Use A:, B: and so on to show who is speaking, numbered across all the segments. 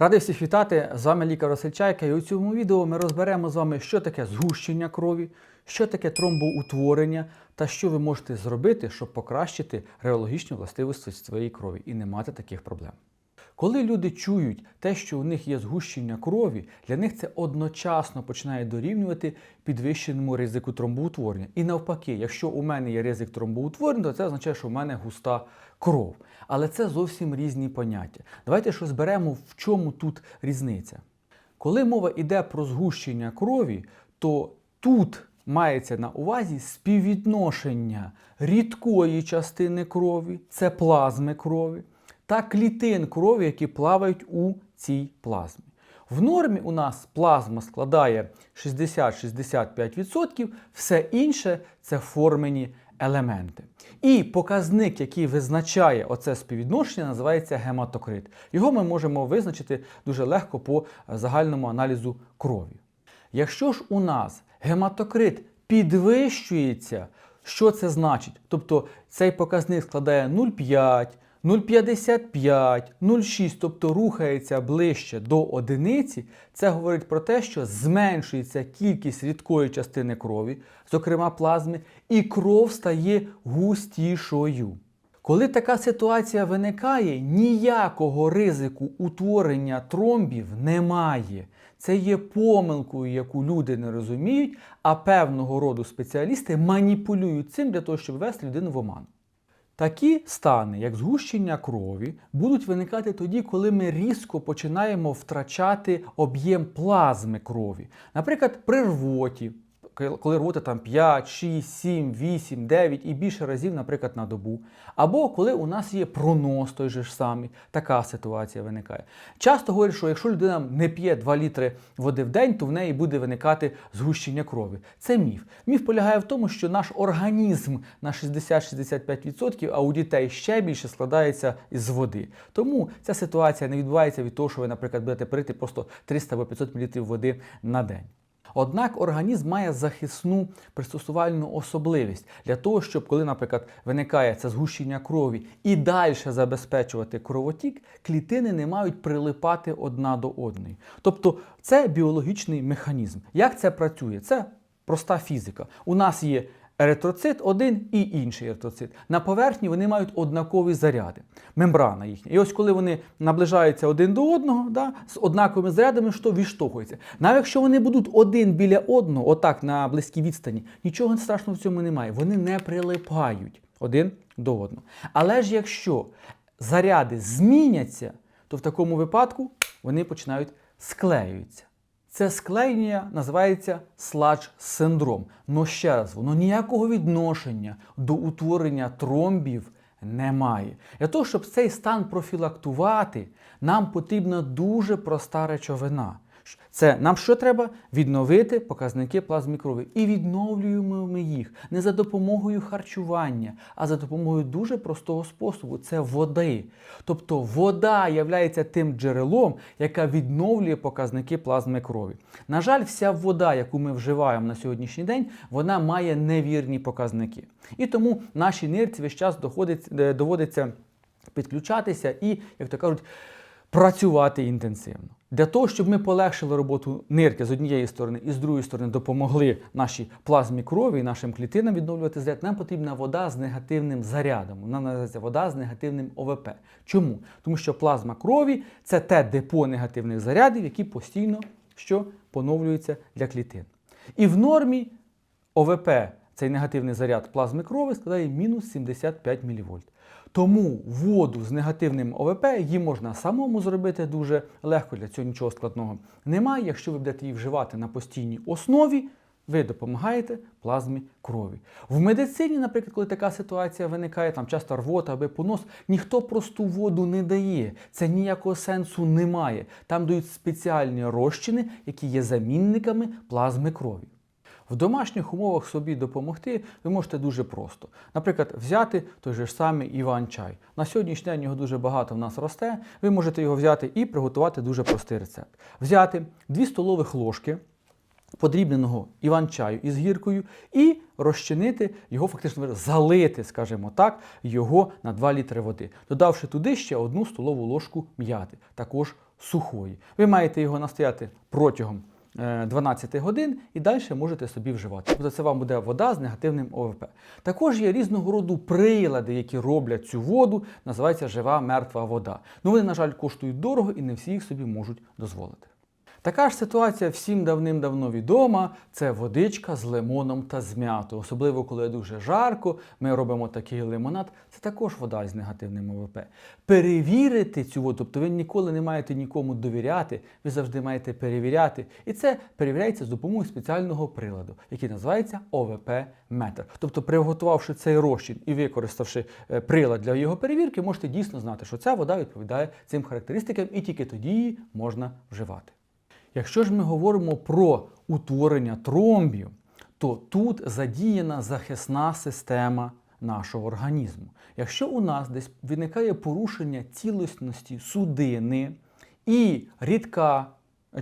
A: Радий всіх вітати! З вами лікар Василь Чайка. І у цьому відео ми розберемо з вами, що таке згущення крові, що таке тромбоутворення та що ви можете зробити, щоб покращити реологічні властивості своєї крові і не мати таких проблем. Коли люди чують те, що у них є згущення крові, для них це одночасно починає дорівнювати підвищеному ризику тромбоутворення. І навпаки, якщо у мене є ризик тромбоутворення, то це означає, що у мене густа кров. Але це зовсім різні поняття. Давайте що зберемо, в чому тут різниця. Коли мова йде про згущення крові, то тут мається на увазі співвідношення рідкої частини крові, це плазми крові, та клітин крові, які плавають у цій плазмі. В нормі у нас плазма складає 60-65%, все інше це формені елементи. І показник, який визначає оце співвідношення, називається гематокрит. Його ми можемо визначити дуже легко по загальному аналізу крові. Якщо ж у нас гематокрит підвищується, що це значить? Тобто цей показник складає 0,5, 0,55, 0,6, тобто рухається ближче до одиниці, це говорить про те, що зменшується кількість рідкої частини крові, зокрема плазми, і кров стає густішою. Коли така ситуація виникає, ніякого ризику утворення тромбів немає. Це є помилкою, яку люди не розуміють, а певного роду спеціалісти маніпулюють цим для того, щоб ввести людину в оману. Такі стани, як згущення крові, будуть виникати тоді, коли ми різко починаємо втрачати об'єм плазми крові. Наприклад, при рвоті, коли рвота там 5, 6, 7, 8, 9 і більше разів, наприклад, на добу. Або коли у нас є пронос той же ж самий, така ситуація виникає. Часто говорять, що якщо людина не п'є 2 літри води в день, то в неї буде виникати згущення крові. Це міф. Міф полягає в тому, що наш організм на 60-65%, а у дітей ще більше складається із води. Тому ця ситуація не відбувається від того, що ви, наприклад, будете пити просто 300 або 500 мл води на день. Однак організм має захисну пристосувальну особливість для того, щоб коли, наприклад, виникає це згущення крові і далі забезпечувати кровотік, клітини не мають прилипати одна до одної. Тобто це біологічний механізм. Як це працює? Це проста фізика. У нас є еритроцит один і інший еритроцит. На поверхні вони мають однакові заряди, мембрана їхня. І ось коли вони наближаються один до одного, да, з однаковими зарядами, що відштовхується. Навіть якщо вони будуть один біля одного, отак на близькій відстані, нічого страшного в цьому немає. Вони не прилипають один до одного. Але ж якщо заряди зміняться, то в такому випадку вони починають склеюються. Це склеєння називається сладж-синдром. Но ще раз, воно ніякого відношення до утворення тромбів не має. Для того, щоб цей стан профілактувати, нам потрібна дуже проста речовина. Це нам що треба? Відновити показники плазми крові. І відновлюємо ми їх не за допомогою харчування, а за допомогою дуже простого способу це води. Тобто вода є тим джерелом, яка відновлює показники плазми крові. На жаль, вся вода, яку ми вживаємо на сьогоднішній день, вона має невірні показники. І тому нашій нирці весь час доводиться підключатися і, як то кажуть, працювати інтенсивно. Для того, щоб ми полегшили роботу нирки з однієї сторони і з другої сторони допомогли нашій плазмі крові і нашим клітинам відновлювати заряд, нам потрібна вода з негативним зарядом. Вона називається вода з негативним ОВП. Чому? Тому що плазма крові це те депо негативних зарядів, які постійно що поновлюються для клітин. І в нормі ОВП, цей негативний заряд плазми крові, складає мінус 75 мВ. Тому воду з негативним ОВП її можна самому зробити дуже легко, для цього нічого складного немає. Якщо ви будете її вживати на постійній основі, ви допомагаєте плазмі крові. В медицині, наприклад, коли така ситуація виникає, там часто рвота або понос, ніхто просту воду не дає. Це ніякого сенсу немає. Там дають спеціальні розчини, які є замінниками плазми крові. В домашніх умовах собі допомогти ви можете дуже просто. Наприклад, взяти той же самий Іван-чай. На сьогоднішній день його дуже багато в нас росте. Ви можете його взяти і приготувати дуже простий рецепт. Взяти 2 столових ложки подрібненого іван-чаю із гіркою і розчинити його, фактично залити, скажімо так, його на 2 літри води, додавши туди ще одну столову ложку м'яти, також сухої. Ви маєте його настояти протягом 12 годин і далі можете собі вживати. Тобто це вам буде вода з негативним ОВП. Також є різного роду прилади, які роблять цю воду, називається жива мертва вода. Ну вони, на жаль, коштують дорого і не всі їх собі можуть дозволити. Така ж ситуація всім давним-давно відома. Це водичка з лимоном та з м'ятою. Особливо, коли дуже жарко, ми робимо такий лимонад. Це також вода з негативним ОВП. Перевірити цю воду, тобто ви ніколи не маєте нікому довіряти, ви завжди маєте перевіряти. І це перевіряється з допомогою спеціального приладу, який називається ОВП-метр. Тобто, приготувавши цей розчин і використавши е, прилад для його перевірки, можете дійсно знати, що ця вода відповідає цим характеристикам, і тільки тоді її можна вживати. Якщо ж ми говоримо про утворення тромбів, то тут задіяна захисна система нашого організму. Якщо у нас десь виникає порушення цілісності судини і рідка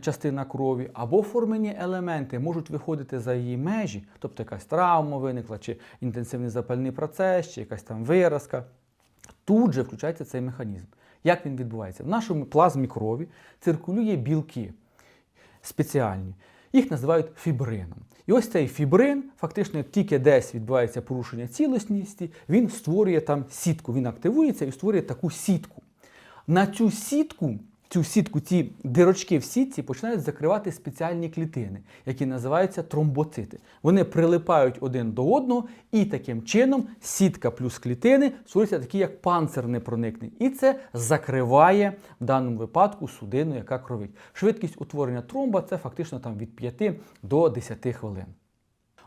A: частина крові або формені елементи можуть виходити за її межі, тобто якась травма виникла, чи інтенсивний запальний процес, чи якась там виразка, тут же включається цей механізм. Як він відбувається? В нашому плазмі крові циркулює білки спеціальні. Їх називають фібрином. І ось цей фібрин, фактично, тільки десь відбувається порушення цілісності, він створює там сітку. Він активується і створює таку сітку. На цю сітку, цю сітку, ці дирочки в сітці починають закривати спеціальні клітини, які називаються тромбоцити. Вони прилипають один до одного, і таким чином сітка плюс клітини створюються такі, як панцир непроникний. І це закриває в даному випадку судину, яка кровить. Швидкість утворення тромба це фактично там від 5 до 10 хвилин.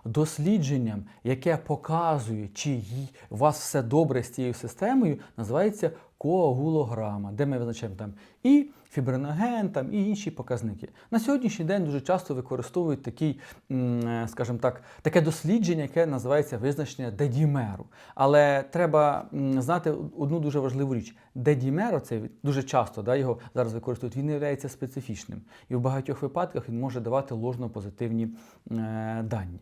A: Дослідженням, яке показує, чи у вас все добре з цією системою, називається коагулограма, де ми визначаємо там і фібриноген, там, і інші показники. На сьогоднішній день дуже часто використовують такий, е, скажімо так, таке дослідження, яке називається визначення дедімеру. Але треба знати одну дуже важливу річ. Дедімер, це дуже часто да, його зараз використовують, він є специфічним. І в багатьох випадках він може давати ложно-позитивні е, дані,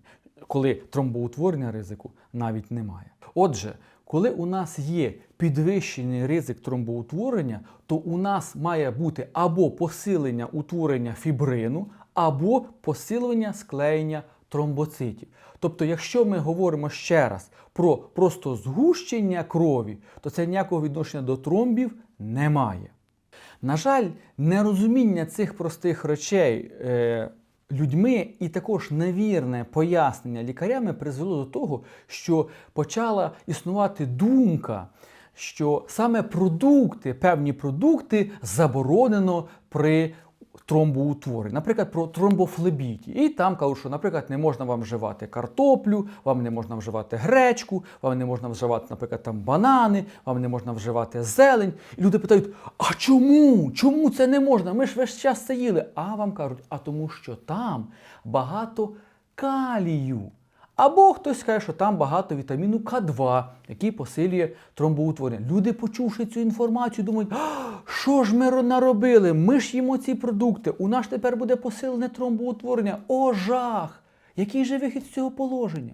A: коли тромбоутворення ризику навіть немає. Отже, коли у нас є підвищений ризик тромбоутворення, то у нас має бути або посилення утворення фібрину, або посилення склеєння тромбоцитів. Тобто, якщо ми говоримо ще раз про просто згущення крові, то це ніякого відношення до тромбів немає. На жаль, нерозуміння цих простих речей е, людьми і також невірне пояснення лікарями призвело до того, що почала існувати думка, що саме продукти, певні продукти заборонено при тромбоутворенні. Наприклад, про тромбофлебіті. І там кажуть, що, наприклад, не можна вам вживати картоплю, вам не можна вживати гречку, вам не можна вживати, наприклад, там банани, вам не можна вживати зелень. І люди питають: а чому? Чому це не можна? Ми ж весь час це їли. А вам кажуть, а тому що там багато калію. Або хтось каже, що там багато вітаміну К2, який посилює тромбоутворення. Люди, почувши цю інформацію, думають, що ж ми наробили? Ми ж їмо ці продукти. У нас тепер буде посилене тромбоутворення. О, жах! Який же вихід з цього положення?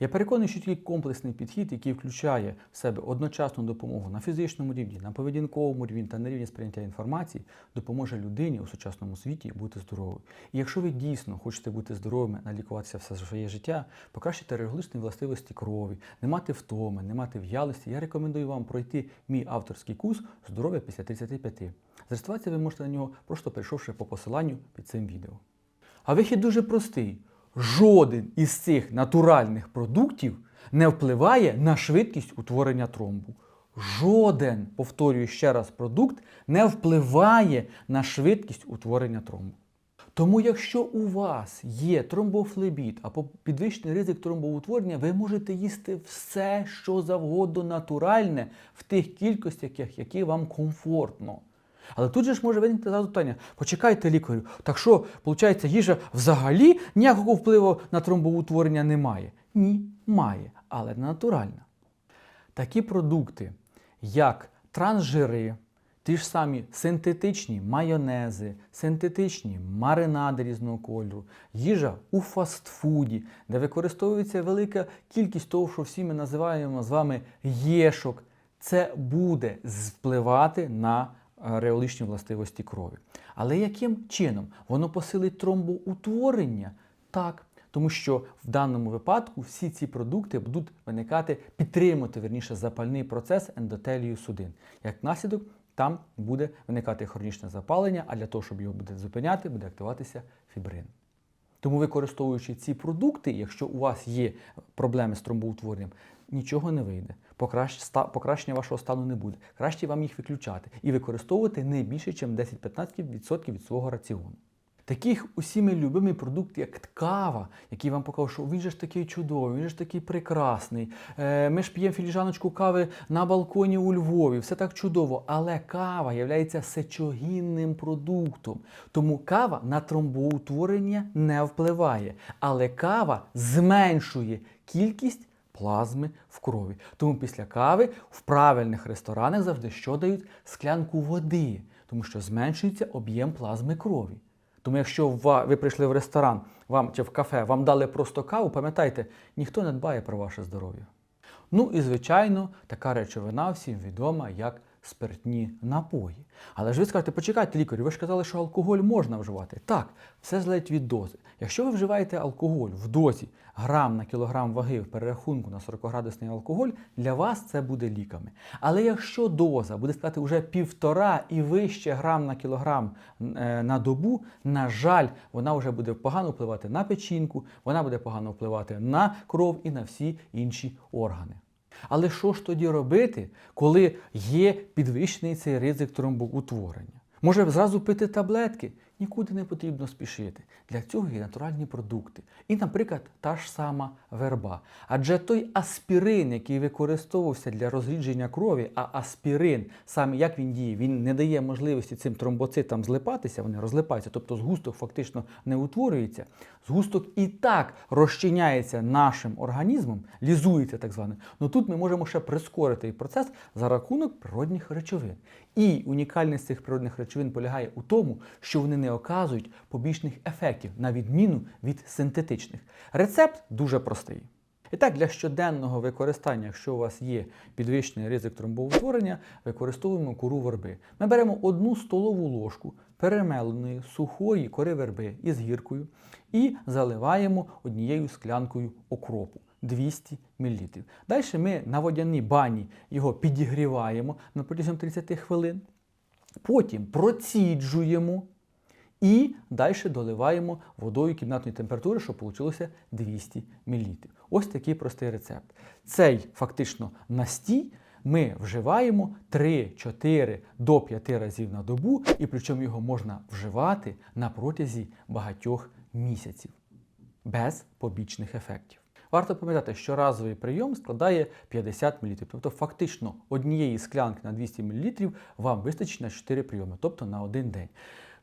A: Я переконаний, що тільки комплексний підхід, який включає в себе одночасну допомогу на фізичному рівні, на поведінковому рівні та на рівні сприйняття інформації, допоможе людині у сучасному світі бути здоровою. І якщо ви дійсно хочете бути здоровими, налікуватися все своє життя, покращити регулюсні властивості крові, не мати втоми, не мати в'ялості, я рекомендую вам пройти мій авторський курс Здоров'я після 35. Зареєструватися ви можете на нього, просто перейшовши по посиланню під цим відео. А вихід дуже простий. Жоден із цих натуральних продуктів не впливає на швидкість утворення тромбу. Жоден, повторюю ще раз, продукт не впливає на швидкість утворення тромбу. Тому, якщо у вас є тромбофлебіт або підвищений ризик тромбоутворення, ви можете їсти все, що завгодно натуральне в тих кількостях, які вам комфортно. Але тут же ж може виникнути зразу питання: почекайте лікарю, так що, виходить, їжа взагалі ніякого впливу на тромбоутворення не має? Ні, має, але не натуральна. Такі продукти, як трансжири, ті ж самі синтетичні майонези, синтетичні маринади різного кольору, їжа у фастфуді, де використовується велика кількість того, що всі ми називаємо з вами єшок, це буде впливати на реолічні властивості крові. Але яким чином? Воно посилить тромбоутворення? Так. Тому що в даному випадку всі ці продукти будуть виникати, підтримувати верніше запальний процес ендотелію судин. Як наслідок, там буде виникати хронічне запалення, а для того, щоб його буде зупиняти, буде активуватися фібрин. Тому, використовуючи ці продукти, якщо у вас є проблеми з тромбоутворенням, нічого не вийде. Покращення вашого стану не буде. Краще вам їх виключати і використовувати не більше, ніж 10-15% від свого раціону. Таких усі ми любимий продукт, як кава, який вам покажу, що він же ж такий чудовий, він же ж такий прекрасний. Е, ми ж п'ємо філіжаночку кави на балконі у Львові, все так чудово. Але кава є сечогінним продуктом. Тому кава на тромбоутворення не впливає. Але кава зменшує кількість плазми в крові. Тому після кави в правильних ресторанах завжди що дають склянку води, тому що зменшується об'єм плазми крові. Тому якщо ви прийшли в ресторан вам чи в кафе, вам дали просто каву, пам'ятайте, ніхто не дбає про ваше здоров'я. Ну і звичайно, така речовина всім відома як спиртні напої. Але ж ви скажете, почекайте, лікарю, ви ж казали, що алкоголь можна вживати. Так, все залежить від дози. Якщо ви вживаєте алкоголь в дозі грам на кілограм ваги в перерахунку на 40-градусний алкоголь, для вас це буде ліками. Але якщо доза буде сказати вже півтора і вище грам на кілограм е, на добу, на жаль, вона вже буде погано впливати на печінку, вона буде погано впливати на кров і на всі інші органи. Але що ж тоді робити, коли є підвищений цей ризик тромбоутворення? Може зразу пити таблетки? Нікуди не потрібно спішити. Для цього є натуральні продукти. І, наприклад, та ж сама верба. Адже той аспірин, який використовувався для розрідження крові, а аспірин, саме як він діє, він не дає можливості цим тромбоцитам злипатися, вони розлипаються, тобто згусток фактично не утворюється. Згусток і так розчиняється нашим організмом, лізується так зване. Ну тут ми можемо ще прискорити процес за рахунок природних речовин. І унікальність цих природних речовин полягає у тому, що вони не оказують побічних ефектів, на відміну від синтетичних. Рецепт дуже простий. І так, для щоденного використання, якщо у вас є підвищений ризик тромбоутворення, використовуємо кору верби. Ми беремо одну столову ложку перемеленої сухої кори верби із гіркою і заливаємо однією склянкою окропу. 200 мл. Далі ми на водяній бані його підігріваємо на протягом 30 хвилин. Потім проціджуємо і далі доливаємо водою кімнатної температури, щоб вийшло 200 мл. Ось такий простий рецепт. Цей фактично настій ми вживаємо 3-4 до 5 разів на добу, і причому його можна вживати на протязі багатьох місяців без побічних ефектів. Варто пам'ятати, що разовий прийом складає 50 мл. Тобто, фактично однієї склянки на 200 мл вам вистачить на 4 прийоми, тобто на один день.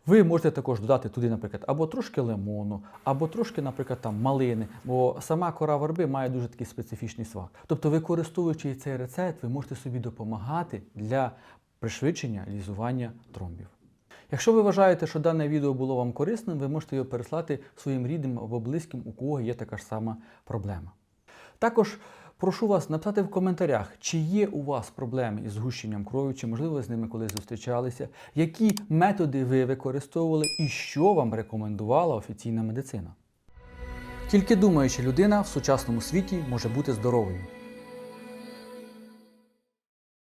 A: Ви можете також додати туди, наприклад, або трошки лимону, або трошки, наприклад, там малини, бо сама кора верби має дуже такий специфічний смак. Тобто, використовуючи цей рецепт, ви можете собі допомагати для пришвидшення лізування тромбів. Якщо ви вважаєте, що дане відео було вам корисним, ви можете його переслати своїм рідним або близьким, у кого є така ж сама проблема. Також прошу вас написати в коментарях, чи є у вас проблеми із згущенням крові, чи можливо ви з ними колись зустрічалися, які методи ви використовували і що вам рекомендувала офіційна медицина. Тільки думаюча людина в сучасному світі може бути здоровою.